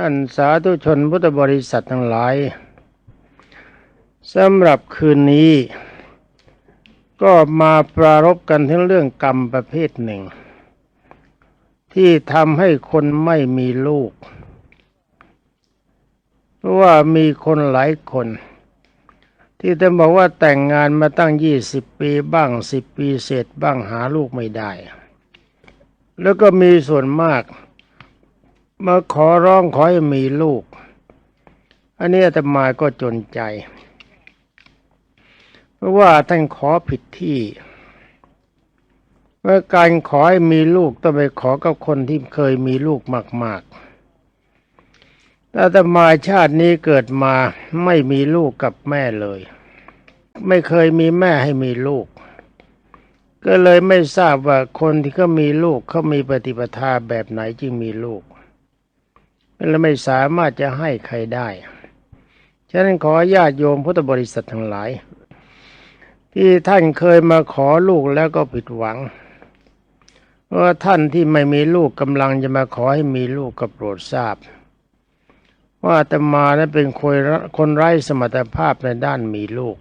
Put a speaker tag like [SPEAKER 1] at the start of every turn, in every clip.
[SPEAKER 1] ท่านสาธุชนพุทธบริษัททั้งหลายสำหรับคืนนี้ ก็มาปรารบกันถึงเรื่องกรรมประเภทหนึ่ง ที่ทำให้คนไม่มีลูก เพราะว่ามีคนหลายคน ที่จะบอกว่าแต่งงานมาตั้งยี่สิบปีบ้างสิบปีเสร็จบ้างหาลูกไม่ได้ แล้วก็มีส่วนมาก มาขอร้องขอให้มีลูก อันนี้อาตมาก็จนใจ เพราะว่าท่านขอผิดที่เมื่อการขอให้มีลูกต้องไปขอกับคนที่เคยมีลูกมาก ๆ แต่อาตมาชาตินี้เกิดมาไม่มีลูกกับแม่เลย ไม่เคยมีแม่ให้มีลูก ก็เลยไม่ทราบว่าคนที่เขามีลูกเขามีปฏิปทาแบบไหนจึงมีลูก และไม่สามารถจะให้ใครได้ฉะนั้นขอญาติโยมพุทธบริษัททั้งหลาย ที่ท่านเคยมาขอลูกแล้วก็ผิดหวังว่าท่านที่ไม่มีลูกกำลังจะมาขอให้มีลูกก็โปรดทราบ ว่าอาตมานั้นเป็นคนคนไร้สมรรถภาพในด้านมีลูก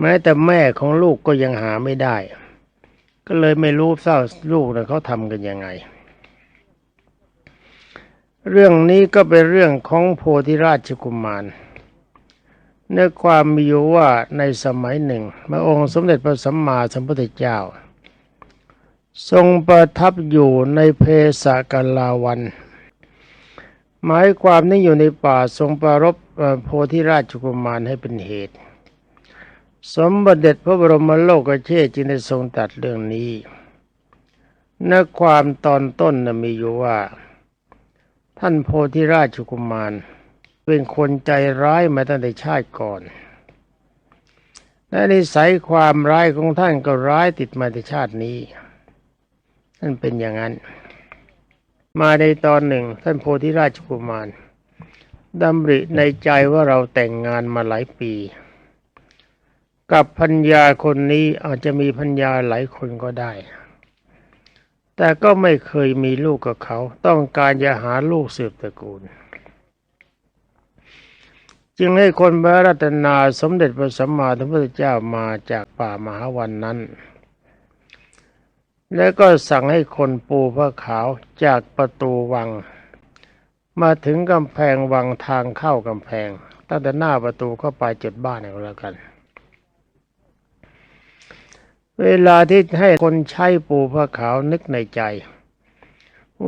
[SPEAKER 1] แม้แต่แม่ของลูกก็ยังหาไม่ได้ ก็เลยไม่รู้เศร้าลูกนะเขาทำกันยังไง เรื่องนี้ก็เป็นเรื่องของโพธิราชกุมารเนื้อความมีอยู่ว่าในสมัยหนึ่งพระองค์สมเด็จพระสัมมาสัมพุทธเจ้า ทรงประทับอยู่ในเพสกาลาวัน หมายความนี้อยู่ในป่าทรงประรบโพธิราชกุมารให้เป็นเหตุ สมบัติเด็จพระบรมโลกเชษจึงได้ทรงตัดเรื่องนี้เนื้อความตอนต้นมีอยู่ว่า ท่านโพธิราชกุมาร เป็นคนใจร้ายมาตั้งแต่ชาติก่อน และนิสัยความร้ายของท่านก็ร้ายติดมาในชาตินี้ ท่านเป็นอย่างนั้น มาในตอนหนึ่ง ท่านโพธิราชกุมารดำริในใจว่าเราแต่งงานมาหลายปี กับพัญญาคนนี้อาจจะมีพัญญาหลายคนก็ได้ แต่ก็ไม่เคยมีลูกกับเขา ต้องการจะหาลูกสืบตระกูล จึงให้คนพระรัตนาสมเด็จพระสัมมาสัมพุทธเจ้ามาจากป่ามหาวันนั้น แล้วก็สั่งให้คนปูพระขาวจากประตูวัง มาถึงกำแพงวังทางเข้ากำแพงตั้งแต่หน้าประตูเข้าไปจุดบ้านก็แล้วกัน เวลาที่ให้คนใช้ปูพระขาวนึกในใจ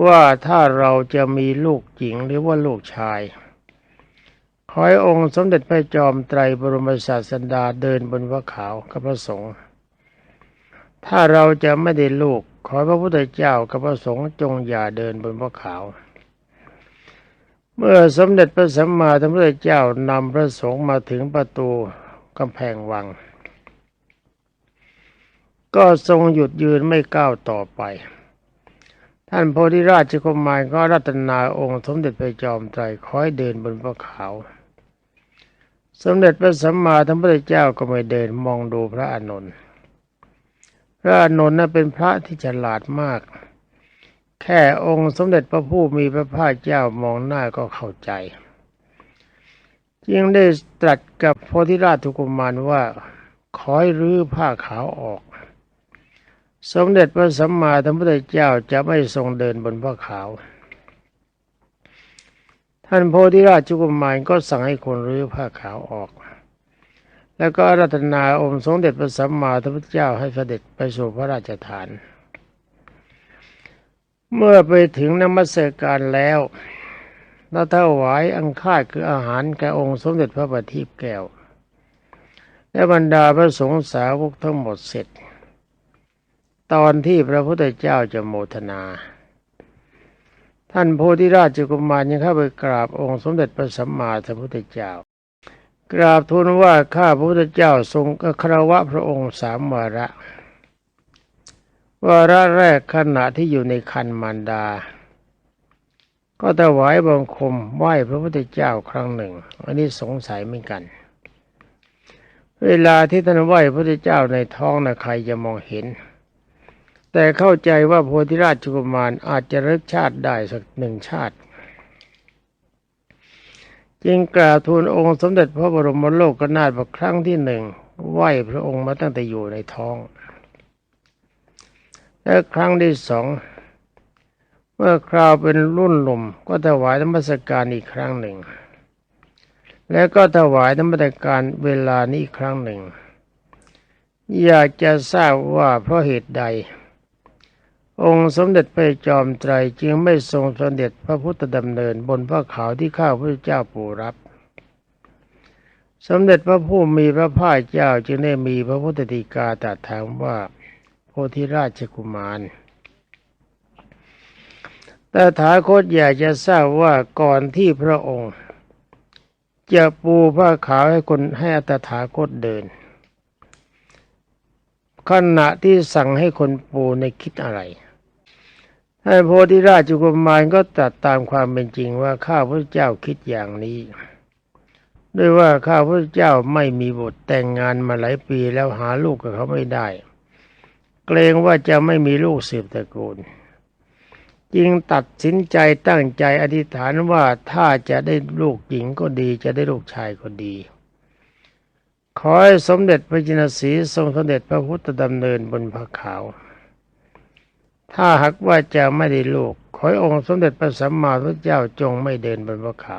[SPEAKER 1] ว่าถ้าเราจะมีลูกหญิงหรือว่าลูกชายขอให้องค์สมเด็จพระจอมไตรบรมศาสดาเดินบนพระขาวกับพระสงฆ์ถ้าเราจะไม่ได้ลูก ขอพระพุทธเจ้ากับพระสงฆ์จงอย่าเดินบนพระขาว เมื่อสมเด็จพระสัมมาสัมพุทธเจ้านำพระสงฆ์มาถึงประตูกำแพงวัง ก็ทรงหยุดยืนไม่ก้าวต่อไป ท่านโพธิราชกุมารก็รัตนาองค์สมเด็จพระจอมไตรคอยเดินบนพระขาว สมเด็จพระสัมมาสัมพุทธเจ้าก็ไม่เดินมองดูพระอานนท์พระอานนท์นั้นเป็นพระที่ฉลาดมาก แค่องค์สมเด็จพระผู้มีพระภาคเจ้ามองหน้าก็เข้าใจจึงได้ตรัสกับโพธิราชกุมารว่าขอให้รื้อผ้าขาวออก สมเด็จพระสัมมาสัมพุทธเจ้าจะไม่ทรงเดินบนผ้าขาว ท่านโพธิราชกุมารก็สั่งให้คนรื้อผ้าขาวออก แล้วก็รัตนาองค์สมเด็จพระสัมมาสัมพุทธเจ้าให้เสด็จไปสู่พระราชฐาน เมื่อไปถึงนมัสการแล้วแล้วถวายอังคาดคืออาหารแก่องค์สมเด็จพระบัณฑิตแก้ว และบรรดาพระสงฆ์สาวกทั้งหมดเสร็จ ตอนที่พระพุทธเจ้าจะโมทนา ท่านโพธิราชกุมารยังเข้าไปกราบองค์สมเด็จพระสัมมาสัมพุทธเจ้า กราบทูลว่าข้าพระพุทธเจ้าทรงคารวะพระองค์สามวาระ วาระแรกขณะที่อยู่ในคันมารดา ก็ถวายบังคมไหว้พระพุทธเจ้าครั้งหนึ่ง อันนี้สงสัยเหมือนกัน เวลาที่ท่านไหว้พระพุทธเจ้าในท้องนะใครจะมองเห็น แต่เข้าใจว่าโพธิราชกุมารอาจจะรึกชาติได้สักหนึ่งชาติ จึงกราบทูลองค์สมเด็จพระบรมโลกนาถว่าครั้งที่หนึ่งไหว้พระองค์มาตั้งแต่อยู่ในท้อง และครั้งที่สองเมื่อคราวเป็นรุ่นหนุ่มก็ถวายธรรมสการอีกครั้งหนึ่ง แล้วก็ถวายธรรมสการเวลานี้อีกครั้งหนึ่ง อยากจะทราบว่าเพราะเหตุใด องค์สมเด็จพระจอมไตรจึงไม่ทรงเสด็จพระพุทธดำเนินบนพระขาวที่ข้าพระเจ้าปูรับ สมเด็จพระผู้มีพระภาคเจ้าจึงได้มีพระพุทธฎีกาตรัสถามว่าโพธิราชกุมารแต่ถาคตอยากจะทราบว่าก่อนที่พระองค์ จะปูผ้าขาวให้คนให้อัตถาคตเดิน ขณะที่สั่งให้คนปูในคิดอะไร โพธิราชกุมารก็ตรัสตามความเป็นจริงว่าข้าพระเจ้าคิดอย่างนี้ ด้วยว่าข้าพระเจ้าไม่มีบุตรแต่งงานมาหลายปีแล้วหาลูกกับเขาไม่ได้ เกรงว่าจะไม่มีลูกสืบตระกูลจึงตัดสินใจตั้งใจอธิษฐานว่าถ้าจะได้ลูกหญิงก็ดี จะได้ลูกชายก็ดี ขอให้สมเด็จพระจินสีทรงสมเด็จพระพุทธดำเนินบนพระขาว ถ้าหากว่าจะไม่ได้ลูก ขอให้องค์สมเด็จพระสัมมาสัมพุทธเจ้าจงไม่เดินบนพระขา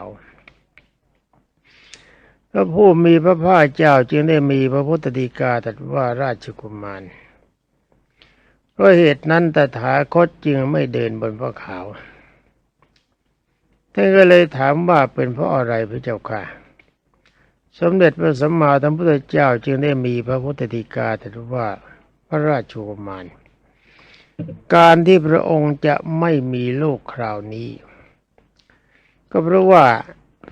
[SPEAKER 1] พระผู้มีพระภาคเจ้าจึงได้มีพระพุทธดีกาตรัสว่าราชกุมารเพราะเหตุนั้นตถาคตจึงไม่เดินบนพระขาท่านก็เลยถามว่าเป็นเพราะอะไรพระเจ้าค่ะ สมเด็จพระสัมมาสัมพุทธเจ้าจึงได้มีพระพุทธดีกาตรัสว่าพระราชกุมาร การที่พระองค์จะไม่มีลูกคราวนี้ ก็เพราะว่า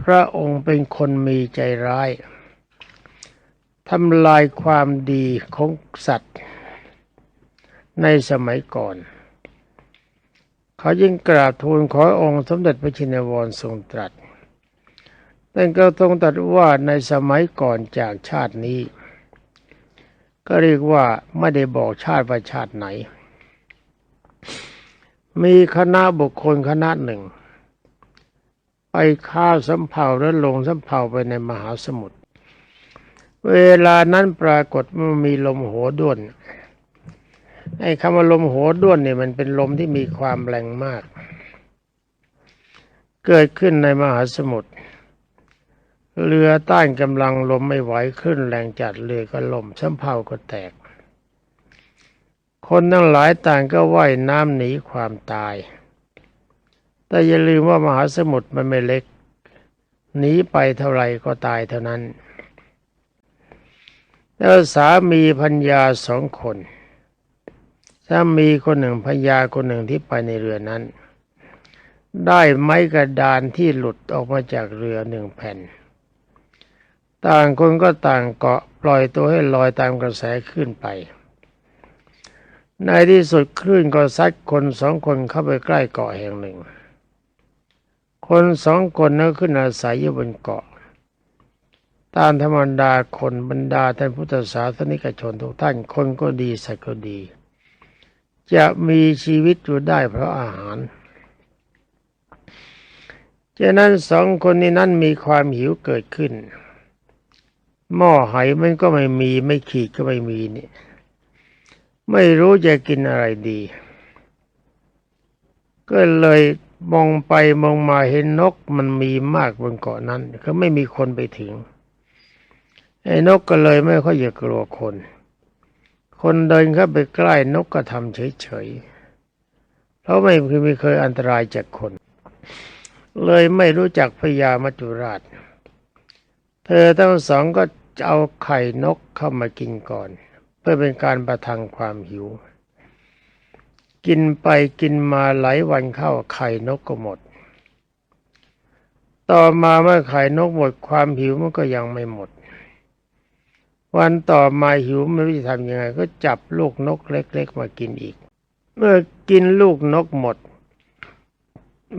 [SPEAKER 1] พระองค์เป็นคนมีใจร้ายทำลายความดีของสัตว์ ในสมัยก่อน เขายิ่งกราบทูลขอองค์สมเด็จพระชินวรทรงตรัสแต่ก็ทรงตรัสว่าในสมัยก่อนจากชาตินี้ ก็เรียกว่าไม่ได้บอกชาติว่าชาติไหน มีคณะบุคคลคณะหนึ่ง ไปข้าวสำเภาและลงสำเภาไปในมหาสมุทร เวลานั้นปรากฏว่ามีลมโหด้วนไอ้คำว่าลมโหด้วนเนี่ยมันเป็นลมที่มีความแรงมาก เกิดขึ้นในมหาสมุทรเรือต้านกำลังลมไม่ไหวขึ้นแรงจัดเรือก็ล่มสำเภาก็แตก คนทั้งหลายต่างก็ว่ายน้ำหนีความตาย แต่อย่าลืมว่ามหาสมุทรมันไม่เล็ก หนีไปเท่าไหร่ก็ตายเท่านั้น แล้วสามีพัญญาสองคนสามีคนหนึ่งพัญญาคนหนึ่งที่ไปในเรือนั้น ได้ไม้กระดานที่หลุดออกมาจากเรือหนึ่งแผ่น ต่างคนก็ต่างเกาะปล่อยตัวให้ลอยตามกระแสขึ้นไป ในที่สุดคลื่นก็ซัดคนสองคนเข้าไปใกล้เกาะแห่งหนึ่ง คนสองคนนั้นขึ้นอาศัยอยู่บนเกาะ ตามธรรมดาคนบรรดาท่านพุทธศาสนิกชนทุกท่านคนก็ดีสัตว์ก็ดี จะมีชีวิตอยู่ได้เพราะอาหารฉะนั้นสองคนนี้นั้นมีความหิวเกิดขึ้น หม้อไหมันก็ไม่มีไม่ขีดก็ไม่มีนี่ ไม่รู้จะกินอะไรดี ก็เลยมองไปมองมาเห็นนกมันมีมากบนเกาะนั้น ก็ไม่มีคนไปถึง ไอ้นกก็เลยไม่ค่อยอยากกลัวคน คนเดินเข้าไปใกล้นกก็ทำเฉยๆ เพราะไม่เคยม่เคยอันตรายจากคน เลยไม่รู้จักพญามัจจุราช เธอทั้งสองก็เอาไข่นกเข้ามากินก่อน พื่อเป็นการประทังความหิว กินไปกินมาหลายวันเข้าไข่นกก็หมด ต่อมาเมื่อไข่นกหมดความหิวมันก็ยังไม่หมด วันต่อมาหิวไม่รู้จะทำยังไง ก็จับลูกนกเล็ก ๆ มากินอีก เมื่อกินลูกนกหมด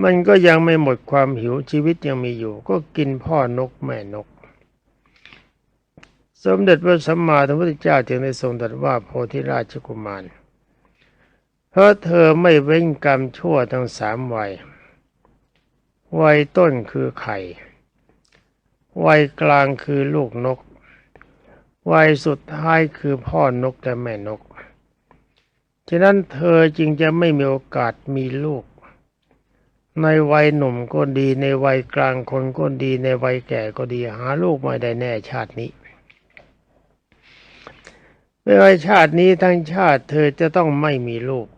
[SPEAKER 1] มันก็ยังไม่หมดความหิวชีวิตยังมีอยู่ ก็กินพ่อนกแม่นก สมเด็จพระสัมมาสัมพุทธเจ้าจึงได้ทรงตรัสว่าโพธิราชกุมาร เพราะเธอไม่เว้นกรรมชั่วทั้งสามวัย วัยต้นคือไข่ วัยกลางคือลูกนก วัยสุดท้ายคือพ่อนกและแม่นก ฉะนั้นเธอจึงจะไม่มีโอกาสมีลูก ในวัยหนุ่มก็ดี ในวัยกลางคนก็ดี ในวัยแก่ก็ดี หาลูกไม่ได้แน่ชาตินี้ ไม่ว่าชาตินี้ทั้งชาติเธอจะต้องไม่มีลูก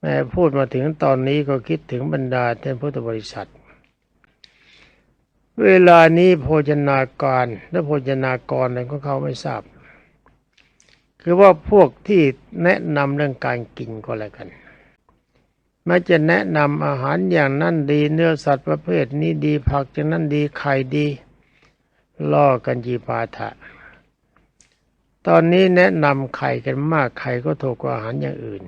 [SPEAKER 1] แม่พูดมาถึงตอนนี้ก็คิดถึงบรรดาท่านพุทธบริษัท เวลานี้โภชนาการและโภชนากรอะไรของเขาไม่ทราบ คือว่าพวกที่แนะนำเรื่องการกินก็แล้วกันแม้จะแนะนำอาหารอย่างนั้นดี เนื้อสัตว์ประเภทนี้ดีผักอย่างนั้นดีไข่ดี ล่อกันจีปาถะ ตอนนี้แนะนำไข่กันมากไข่ก็ถูกกว่าอาหารอย่างอื่น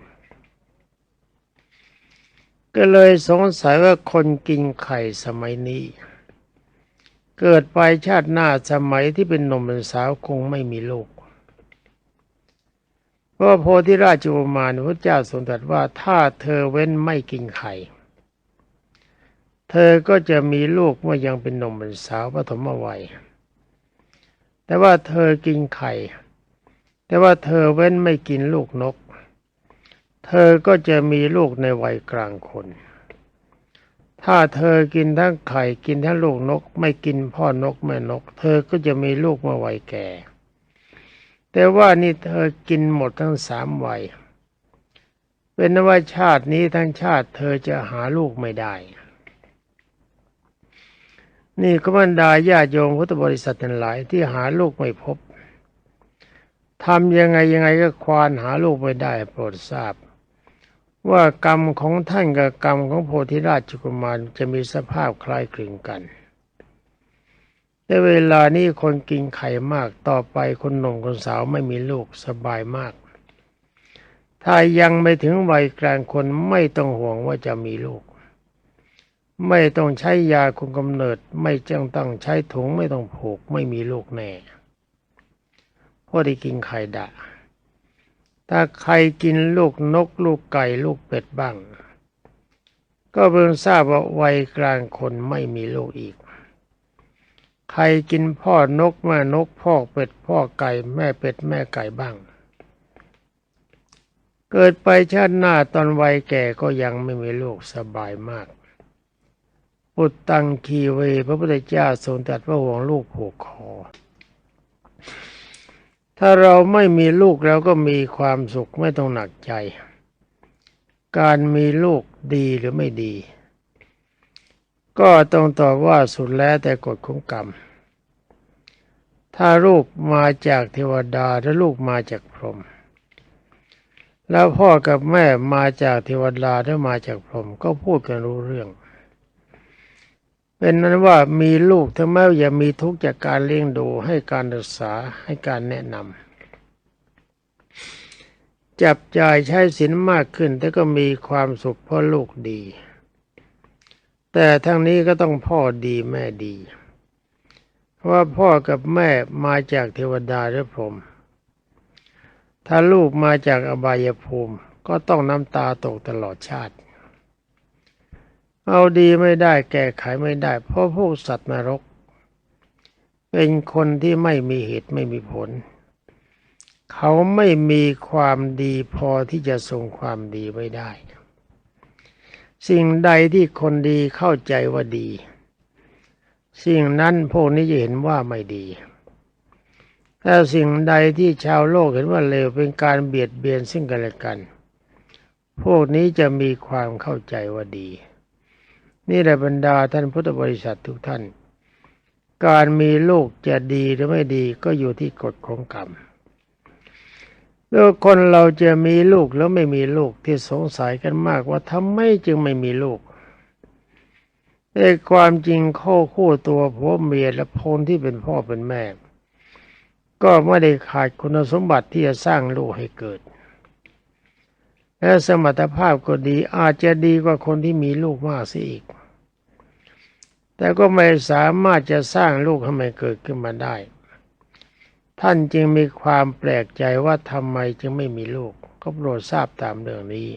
[SPEAKER 1] ก็เลยสงสัยว่าคนกินไข่สมัยนี้ เกิดไปชาติหน้าสมัยที่เป็นหนุ่มเป็นสาวคงไม่มีลูกเพราะโพธิราชกุมารพระเจ้าทรงตรัสว่าถ้าเธอเว้นไม่กินไข่เธอก็จะมีลูกเมื่อยังเป็นหนุ่มเป็นสาวปฐมวัย แต่ว่าเธอกินไข่ แต่ว่าเธอเว้นไม่กินลูกนก เธอก็จะมีลูกในวัยกลางคน ถ้าเธอกินทั้งไข่กินทั้งลูกนก ไม่กินพ่อนกแม่นก เธอก็จะมีลูกเมื่อวัยแก่ แต่ว่านี่เธอกินหมดทั้งสามวัยเป็นว่าชาตินี้ทั้งชาติเธอจะหาลูกไม่ได้ นี่ก็บรรดาญาโยมพุทธบริษัททั้งหลายที่หาลูกไม่พบ ทำยังไงยังไงก็ควานหาลูกไม่ได้โปรดทราบ ว่ากรรมของท่านกับกรรมของโพธิราชกุมารจะมีสภาพคล้ายคลึงกันในเวลานี้คนกินไข่มากต่อไปคนหนุ่มคนสาวไม่มีลูกสบายมาก ถ้ายังไม่ถึงวัยกลางคนไม่ต้องห่วงว่าจะมีลูก ไม่ต้องใช้ยาคุมกำเนิด ไม่จังต้องใช้ถุงไม่ต้องผูกไม่มีลูกแน่ พราะได้กินไข่ดะ ถ้าใครกินลูกนกลูกไก่ลูกเป็ดบ้าง ก็เพิ่งทราบว่าวัยกลางคนไม่มีลูกอีก ใครกินพ่อนกแม่นกพ่อเป็ดพ่อไก่แม่เป็ดแม่ไก่บ้าง เกิดไปชาติหน้าตอนวัยแก่ก็ยังไม่มีลูกสบายมากปุตตังคีเว พระพุทธเจ้าทรงตรัสว่าห่วงลูกผูกคอ ถ้าเราไม่มีลูกเราก็มีความสุขไม่ต้องหนักใจ การมีลูกดีหรือไม่ดี ก็ต้องตอบว่าสุดแล้วแต่กฎของกรรม ถ้าลูกมาจากเทวดาและลูกมาจากพรหมแล้วพ่อกับแม่มาจากเทวดาและมาจากพรหมก็พูดกันรู้เรื่อง เป็นนั้นว่ามีลูกถึงแม้อย่ามีทุกข์จากการเลี้ยงดูให้การศึกษาให้การแนะนำจับจ่ายใช้สินมากขึ้น แต่ก็มีความสุขเพราะลูกดี แต่ทั้งนี้ก็ต้องพ่อดีแม่ดี เพราะว่าพ่อกับแม่มาจากเทวดาหรือพรหมถ้าลูกมาจากอบายภูมิ ก็ต้องน้ำตาตกตลอดชาติ เอาดีไม่ได้แก้ไขไม่ได้ เพราะพวกสัตว์นรก เป็นคนที่ไม่มีเหตุไม่มีผล เขาไม่มีความดีพอที่จะทรงความดีไว้ได้ สิ่งใดที่คนดีเข้าใจว่าดี สิ่งนั้นพวกนี้จะเห็นว่าไม่ดีถ้าสิ่งใดที่ชาวโลกเห็นว่าเลวเป็นการเบียดเบียนซึ่งกันและกัน พวกนี้จะมีความเข้าใจว่าดี นี่แหละบรรดาท่านพุทธบริษัททุกท่าน การมีลูกจะดีหรือไม่ดีก็อยู่ที่กฎของกรรมแล้วคนเราจะมีลูกแล้วไม่มีลูกที่สงสัยกันมากว่าทำไมจึงไม่มีลูกแต่ความจริงข้อคู่ตัวผัวเมียและพลที่เป็นพ่อเป็นแม่ ก็ไม่ได้ขาดคุณสมบัติที่จะสร้างลูกให้เกิด และสมรรถภาพก็ดีอาจจะดีกว่าคนที่มีลูกมากเสียอีก แต่ก็ไม่สามารถจะสร้างลูกให้มันเกิดขึ้นมาได้ ท่านจึงมีความแปลกใจว่าทำไมจึงไม่มีลูก ก็โปรดทราบตามเรื่องนี้